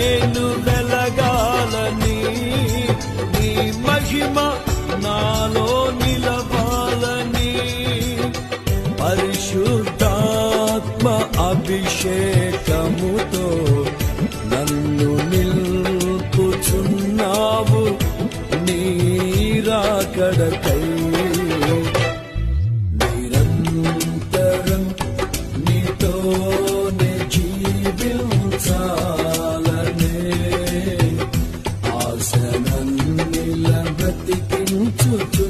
నేను వెలగాలని నీ మహిమ నాలో నిలవాలని పరిశుద్ధాత్మ అభిషేకముతో నన్ను నిల్పుచున్నావు నీరాకడకై. నిరంతరం నీతో ఆశనన్నిల బ్రతికించుచున్నాను